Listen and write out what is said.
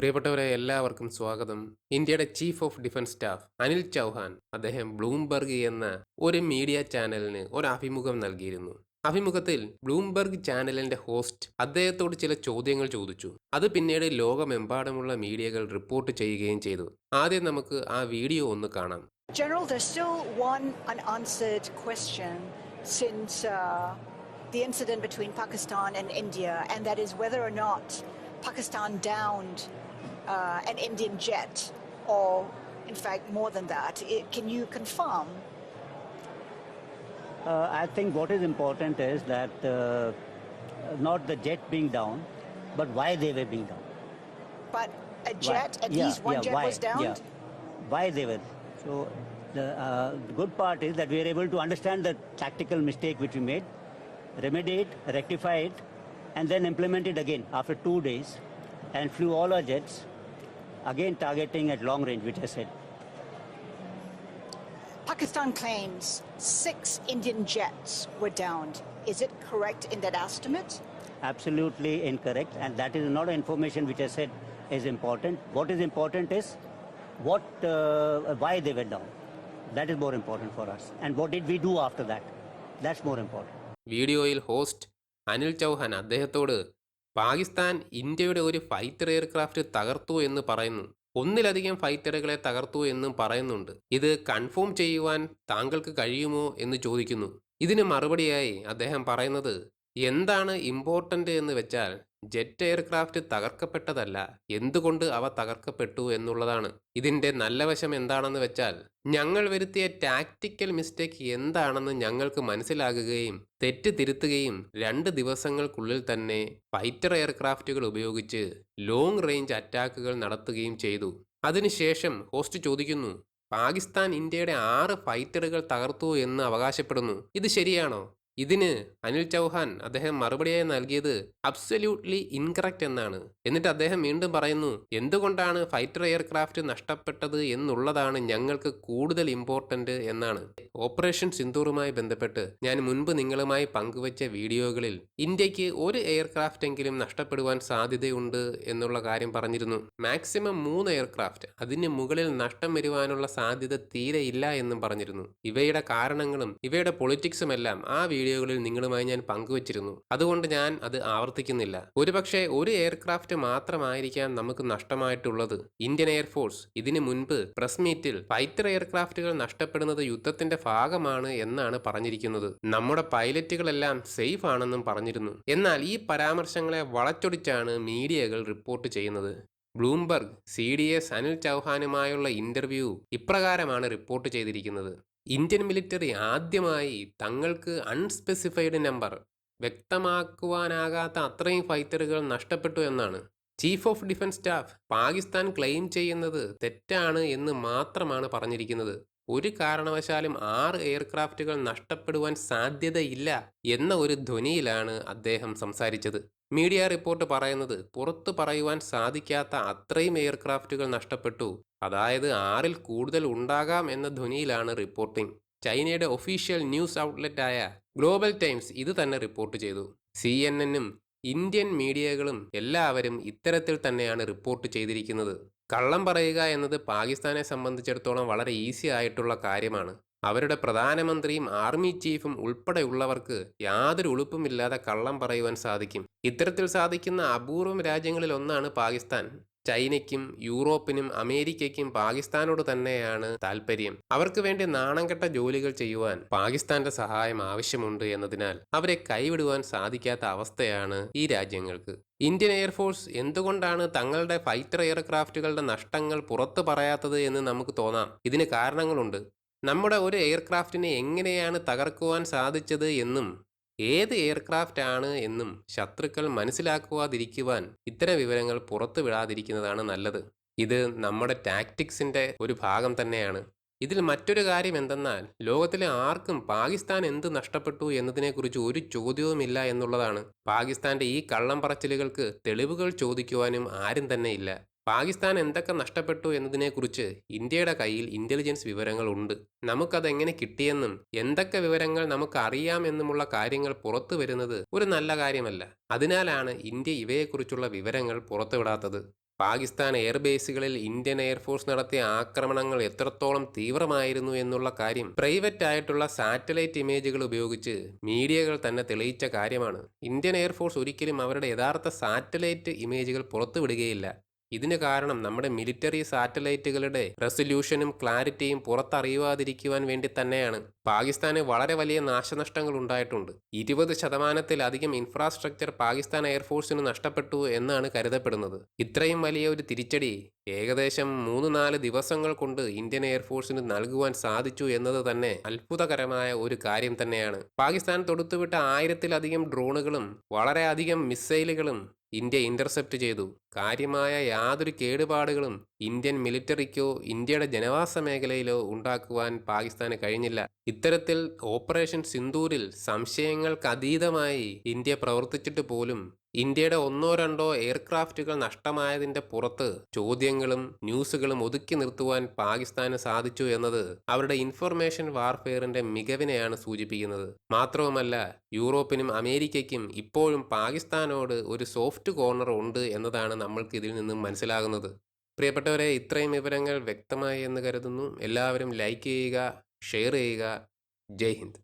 പ്രിയപ്പെട്ടവരെ എല്ലാവർക്കും സ്വാഗതം. ഇന്ത്യയുടെ chief of defence staff Anil Chauhan അദ്ദേഹം ബ്ലൂംബർഗ് എന്ന ഒരു മീഡിയ ചാനലിന് ഒരു അഭിമുഖം നൽകിയിരുന്നു. അഭിമുഖത്തിൽ ബ്ലൂംബർഗ് ചാനലിന്റെ ഹോസ്റ്റ് അദ്ദേഹത്തോട് ചില ചോദ്യങ്ങൾ ചോദിച്ചു. അത് പിന്നീട് ലോകമെമ്പാടുമുള്ള മീഡിയകൾ റിപ്പോർട്ട് ചെയ്യുകയും ചെയ്തു. ആദ്യം നമുക്ക് ആ വീഡിയോ ഒന്ന് കാണാം. General, there's still one unanswered question since uh, the incident between Pakistan and India, and that is whether or not Pakistan downed uh, an Indian jet, or in fact more than that. It, can you confirm? Uh, I think what is important is that uh, not the jet being down, but why they were being down. But a Why? jet, at Yeah, least one yeah, jet why? was downed. Yeah. Why they were. So the, uh, the good part is that we are able to understand the tactical mistake which we made, remedy it, rectify it, and then implement it again after two days, and flew all our jets, again targeting at long range, which I said. Pakistan claims six Indian jets were downed. Is it correct in that estimate? absolutely incorrect and that is not information which I said is important. What is important is what, uh, why they were down. That is more important for us. And what did we do after that? That's more important. വീഡിയോയിൽ host Anil Chauhan അദ്ദേഹത്തോട് പാകിസ്ഥാൻ ഇന്ത്യയുടെ ഒരു fighter aircraft തകർത്തു എന്ന് പറയുന്നു. ഒന്നിലധികം ഫൈറ്ററുകളെ തകർത്തു എന്നും പറയുന്നുണ്ട്. ഇത് കൺഫേം ചെയ്യുവാൻ താങ്കൾക്ക് കഴിയുമോ എന്ന് ചോദിക്കുന്നു. ഇതിന് മറുപടിയായി അദ്ദേഹം പറയുന്നത് എന്താണ് ഇമ്പോർട്ടന്റ് എന്ന് വെച്ചാൽ ജെറ്റ് എയർക്രാഫ്റ്റ് തകർക്കപ്പെട്ടതല്ല എന്തുകൊണ്ട് അവ തകർക്കപ്പെട്ടു എന്നുള്ളതാണ്. ഇതിന്റെ നല്ല വശം എന്താണെന്ന് വെച്ചാൽ ഞങ്ങൾ വരുത്തിയ ടാക്ടിക്കൽ മിസ്റ്റേക്ക് എന്താണെന്ന് ഞങ്ങൾക്ക് മനസ്സിലാകുകയും തെറ്റ് തിരുത്തുകയും രണ്ട് ദിവസങ്ങൾക്കുള്ളിൽ തന്നെ ഫൈറ്റർ എയർക്രാഫ്റ്റുകൾ ഉപയോഗിച്ച് ലോങ് റേഞ്ച് അറ്റാക്കുകൾ നടത്തുകയും ചെയ്തു. അതിനുശേഷം ഹോസ്റ്റ് ചോദിക്കുന്നു പാകിസ്ഥാൻ ഇന്ത്യയുടെ ആറ് ഫൈറ്ററുകൾ തകർത്തു എന്ന് അവകാശപ്പെടുന്നു. ഇത് ശരിയാണോ? ഇതിന് അനിൽ ചൗഹാൻ അദ്ദേഹം മറുപടിയായി നൽകിയത് അബ്സല്യൂട്ട്ലി ഇൻകറക്റ്റ് എന്നാണ്. എന്നിട്ട് അദ്ദേഹം വീണ്ടും പറയുന്നു എന്തുകൊണ്ടാണ് ഫൈറ്റർ എയർക്രാഫ്റ്റ് നഷ്ടപ്പെട്ടത് എന്നുള്ളതാണ് ഞങ്ങൾക്ക് കൂടുതൽ ഇമ്പോർട്ടന്റ് എന്നാണ്. ഓപ്പറേഷൻ സിന്ദൂറുമായി ബന്ധപ്പെട്ട് ഞാൻ മുൻപ് നിങ്ങളുമായി പങ്കുവച്ച വീഡിയോകളിൽ ഇന്ത്യയ്ക്ക് ഒരു എയർക്രാഫ്റ്റ് എങ്കിലും നഷ്ടപ്പെടുവാൻ സാധ്യതയുണ്ട് എന്നുള്ള കാര്യം പറഞ്ഞിരുന്നു. മാക്സിമം മൂന്ന് എയർക്രാഫ്റ്റ് അതിന് മുകളിൽ നഷ്ടം വരുവാനുള്ള സാധ്യത തീരെ ഇല്ല എന്നും പറഞ്ഞിരുന്നു. ഇവയുടെ കാരണങ്ങളും ഇവയുടെ പൊളിറ്റിക്സും എല്ലാം ആ വീഡിയോകളിൽ നിങ്ങളുമായി ഞാൻ പങ്കുവച്ചിരുന്നു. അതുകൊണ്ട് ഞാൻ അത് ആവർത്തിക്കുന്നില്ല. ഒരുപക്ഷെ ഒരു എയർക്രാഫ്റ്റ് മാത്രമായിരിക്കാം നമുക്ക് നഷ്ടമായിട്ടുള്ളത്. ഇന്ത്യൻ എയർഫോഴ്സ് ഇതിനു മുൻപ് പ്രസ് മീറ്റിൽ ഫൈറ്റർ എയർക്രാഫ്റ്റുകൾ നഷ്ടപ്പെടുന്നത് യുദ്ധത്തിന്റെ ഭാഗമാണ് എന്നാണ് പറഞ്ഞിരിക്കുന്നത്. നമ്മുടെ പൈലറ്റുകളെല്ലാം സേഫ് ആണെന്നും പറഞ്ഞിരുന്നു. എന്നാൽ ഈ പരാമർശങ്ങളെ വളച്ചൊടിച്ചാണ് മീഡിയകൾ റിപ്പോർട്ട് ചെയ്യുന്നത്. Bloomberg C D S Anil ചൗഹാനുമായുള്ള interview ഇപ്രകാരമാണ് റിപ്പോർട്ട് ചെയ്തിരിക്കുന്നത്. ഇന്ത്യൻ മിലിറ്ററി ആദ്യമായി തങ്ങൾക്ക് അൺസ്പെസിഫൈഡ് നമ്പർ വ്യക്തമാക്കുവാനാകാത്ത അത്രയും ഫൈറ്ററുകൾ നഷ്ടപ്പെട്ടു എന്നാണ്. Chief of defence staff Pakistan claim ചെയ്യുന്നത് തെറ്റാണ് എന്ന് മാത്രമാണ് പറഞ്ഞിരിക്കുന്നത്. ഒരു കാരണവശാലും ആറ് എയർക്രാഫ്റ്റുകൾ നഷ്ടപ്പെടുവാൻ സാധ്യതയില്ല എന്ന ഒരു ധ്വനിയിലാണ് അദ്ദേഹം സംസാരിച്ചത്. മീഡിയ റിപ്പോർട്ട് പറയുന്നത് പുറത്തു പറയുവാൻ സാധിക്കാത്ത അത്രയും എയർക്രാഫ്റ്റുകൾ നഷ്ടപ്പെട്ടു. അതായത് ആറിൽ കൂടുതൽ ഉണ്ടാകാം എന്ന ധ്വനിയിലാണ് റിപ്പോർട്ടിംഗ്. ചൈനയുടെ ഒഫീഷ്യൽ ന്യൂസ് ഔട്ട്ലെറ്റായ ഗ്ലോബൽ ടൈംസ് ഇത് തന്നെ റിപ്പോർട്ട് ചെയ്തു. സി എൻ എന്നും ഇന്ത്യൻ മീഡിയകളും എല്ലാവരും ഇത്തരത്തിൽ തന്നെയാണ് റിപ്പോർട്ട് ചെയ്തിരിക്കുന്നത്. കള്ളം പറയുക എന്നത് പാകിസ്ഥാനെ സംബന്ധിച്ചിടത്തോളം വളരെ ഈസി ആയിട്ടുള്ള കാര്യമാണ്. അവരുടെ പ്രധാനമന്ത്രിയും ആർമി ചീഫും ഉൾപ്പെടെയുള്ളവർക്ക് യാതൊരു ഉളുപ്പുമില്ലാതെ കള്ളം പറയുവാൻ സാധിക്കും. ഇത്തരത്തിൽ സാധിക്കുന്ന അപൂർവം രാജ്യങ്ങളിൽ ഒന്നാണ് പാകിസ്ഥാൻ. ചൈനയ്ക്കും യൂറോപ്പിനും അമേരിക്കയ്ക്കും പാകിസ്ഥാനോട് തന്നെയാണ് താല്പര്യം അവർക്ക് വേണ്ടി നാണംകെട്ട ജോലികൾ ചെയ്യുവാൻ പാകിസ്ഥാന്റെ സഹായം ആവശ്യമുണ്ട് എന്നതിനാൽ അവരെ കൈവിടുവാൻ സാധിക്കാത്ത അവസ്ഥയാണ് ഈ രാജ്യങ്ങൾക്ക്. ഇന്ത്യൻ എയർഫോഴ്സ് എന്തുകൊണ്ടാണ് തങ്ങളുടെ ഫൈറ്റർ എയർക്രാഫ്റ്റുകളുടെ നഷ്ടങ്ങൾ പുറത്തു പറയാത്തത് എന്ന് നമുക്ക് തോന്നാം. ഇതിന് കാരണങ്ങളുണ്ട്. നമ്മുടെ ഒരു എയർക്രാഫ്റ്റിനെ എങ്ങനെയാണ് തകർക്കുവാൻ സാധിച്ചത് എന്നും ഏത് എയർക്രാഫ്റ്റ് ആണ് എന്നും ശത്രുക്കൾ മനസ്സിലാക്കുവാതിരിക്കുവാൻ ഇത്തരം വിവരങ്ങൾ പുറത്തു വിടാതിരിക്കുന്നതാണ് നല്ലത്. ഇത് നമ്മുടെ ടാക്ടിക്സിന്റെ ഒരു ഭാഗം തന്നെയാണ്. ഇതിൽ മറ്റൊരു കാര്യം എന്തെന്നാൽ ലോകത്തിലെ ആർക്കും പാകിസ്ഥാൻ എന്ത് നഷ്ടപ്പെട്ടു എന്നതിനെക്കുറിച്ച് ഒരു ചോദ്യവുമില്ല എന്നുള്ളതാണ്. പാകിസ്ഥാന്റെ ഈ കള്ളം പറച്ചിലുകൾക്ക് തെളിവുകൾ ചോദിക്കുവാനും ആരും തന്നെ ഇല്ല. പാകിസ്ഥാൻ എന്തൊക്കെ നഷ്ടപ്പെട്ടു എന്നതിനെക്കുറിച്ച് ഇന്ത്യയുടെ കയ്യിൽ ഇന്റലിജൻസ് വിവരങ്ങൾ ഉണ്ട് നമുക്കതെങ്ങനെ കിട്ടിയെന്നും എന്തൊക്കെ വിവരങ്ങൾ നമുക്ക് അറിയാം എന്നുമുള്ള കാര്യങ്ങൾ പുറത്തു വരുന്നത് ഒരു നല്ല കാര്യമല്ല. അതിനാലാണ് ഇന്ത്യ ഇവയെക്കുറിച്ചുള്ള വിവരങ്ങൾ പുറത്തുവിടാത്തത്. പാകിസ്ഥാൻ എയർബേസുകളിൽ ഇന്ത്യൻ എയർഫോഴ്സ് നടത്തിയ ആക്രമണങ്ങൾ എത്രത്തോളം തീവ്രമായിരുന്നു എന്നുള്ള കാര്യം പ്രൈവറ്റ് ആയിട്ടുള്ള സാറ്റലൈറ്റ് ഇമേജുകൾ ഉപയോഗിച്ച് മീഡിയകൾ തന്നെ തെളിയിച്ച കാര്യമാണ്. ഇന്ത്യൻ എയർഫോഴ്സ് ഒരിക്കലും അവരുടെ യഥാർത്ഥ സാറ്റലൈറ്റ് ഇമേജുകൾ പുറത്തുവിടുകയില്ല. ഇതിന് കാരണം നമ്മുടെ മിലിറ്ററി സാറ്റലൈറ്റുകളുടെ റെസൊല്യൂഷനും ക്ലാരിറ്റിയും പുറത്തറിയുവാതിരിക്കുവാൻ വേണ്ടി തന്നെയാണ്. പാകിസ്ഥാന് വളരെ വലിയ നാശനഷ്ടങ്ങൾ ഉണ്ടായിട്ടുണ്ട്. ഇരുപത് ശതമാനത്തിലധികം ഇൻഫ്രാസ്ട്രക്ചർ പാകിസ്ഥാൻ എയർഫോഴ്സിന് നഷ്ടപ്പെട്ടു എന്നാണ് കരുതപ്പെടുന്നത്. ഇത്രയും വലിയ ഒരു തിരിച്ചടി ഏകദേശം മൂന്ന് നാല് ദിവസങ്ങൾ കൊണ്ട് ഇന്ത്യൻ എയർഫോഴ്സിന് നൽകുവാൻ സാധിച്ചു എന്നത് തന്നെ അത്ഭുതകരമായ ഒരു കാര്യം തന്നെയാണ്. പാകിസ്ഥാൻ തൊടുത്തുവിട്ട ആയിരത്തിലധികം ഡ്രോണുകളും വളരെയധികം മിസൈലുകളും ഇന്ത്യ ഇന്റർസെപ്റ്റ് ചെയ്തു. കാര്യമായ യാതൊരു കേടുപാടുകളും ഇന്ത്യൻ മിലിറ്ററിക്കോ ഇന്ത്യയുടെ ജനവാസ മേഖലയിലോ ഉണ്ടാക്കുവാൻ പാകിസ്ഥാന് കഴിഞ്ഞില്ല. ഇത്തരത്തിൽ ഓപ്പറേഷൻ സിന്ദൂരിൽ സംശയങ്ങൾക്ക് അതീതമായി ഇന്ത്യ പ്രവർത്തിച്ചിട്ട് പോലും ഇന്ത്യയുടെ ഒന്നോ രണ്ടോ എയർക്രാഫ്റ്റുകൾ നഷ്ടമായതിന്റെ പുറത്ത് ചോദ്യങ്ങളും ന്യൂസുകളും ഒതുക്കി നിർത്തുവാൻ പാകിസ്ഥാന് സാധിച്ചു എന്നത് അവരുടെ ഇൻഫർമേഷൻ വാർഫെയറിന്റെ മികവിനെയാണ് സൂചിപ്പിക്കുന്നത്. മാത്രവുമല്ല യൂറോപ്പിനും അമേരിക്കയ്ക്കും ഇപ്പോഴും പാകിസ്ഥാനോട് ഒരു സോഫ്റ്റ് കോർണർ ഉണ്ട് എന്നതാണ് നമ്മൾക്ക് ഇതിൽ നിന്നും മനസ്സിലാകുന്നത്. പ്രിയപ്പെട്ടവരെ ഇത്രയും വിവരങ്ങൾ വ്യക്തമായി എന്ന് കരുതുന്നു. എല്ലാവരും ലൈക്ക് ചെയ്യുക ഷെയർ ചെയ്യുക. ജയ് ഹിന്ദ്.